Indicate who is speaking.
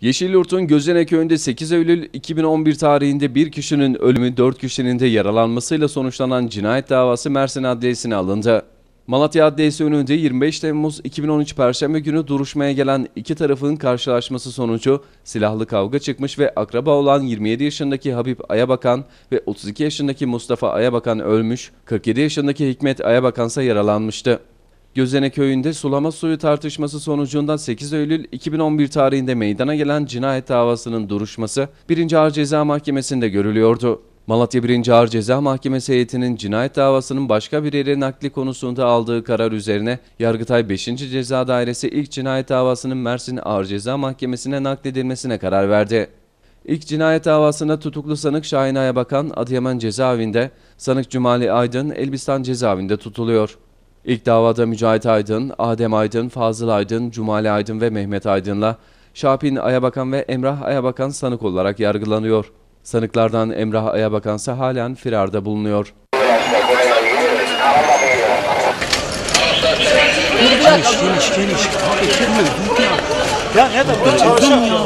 Speaker 1: Yeşilyurt'un Gözene köyünde 8 Eylül 2011 tarihinde bir kişinin ölümü 4 kişinin de yaralanmasıyla sonuçlanan cinayet davası Mersin Adliyesi'ne alındı. Malatya Adliyesi önünde 25 Temmuz 2013 Perşembe günü duruşmaya gelen iki tarafın karşılaşması sonucu silahlı kavga çıkmış ve akraba olan 27 yaşındaki Habib Ayabakan ve 32 yaşındaki Mustafa Ayabakan ölmüş, 47 yaşındaki Hikmet Ayabakan ise yaralanmıştı. Gözene köyünde sulama suyu tartışması sonucunda 8 Eylül 2011 tarihinde meydana gelen cinayet davasının duruşması 1. Ağır Ceza Mahkemesi'nde görülüyordu. Malatya 1. Ağır Ceza Mahkemesi heyetinin cinayet davasının başka bir yere nakli konusunda aldığı karar üzerine Yargıtay 5. Ceza Dairesi ilk cinayet davasının Mersin Ağır Ceza Mahkemesi'ne nakledilmesine karar verdi. İlk cinayet davasında tutuklu sanık Şahin Ayabakan Adıyaman cezaevinde, sanık Cumali Aydın Elbistan cezaevinde tutuluyor. İlk davada Mücahit Aydın, Adem Aydın, Fazıl Aydın, Cumali Aydın ve Mehmet Aydın'la Şapin Ayabakan ve Emrah Ayabakan sanık olarak yargılanıyor. Sanıklardan Emrah Ayabakan ise halen firarda bulunuyor.
Speaker 2: Geniş geniş geniş. Abi. Ya ne de bu çalışan ya.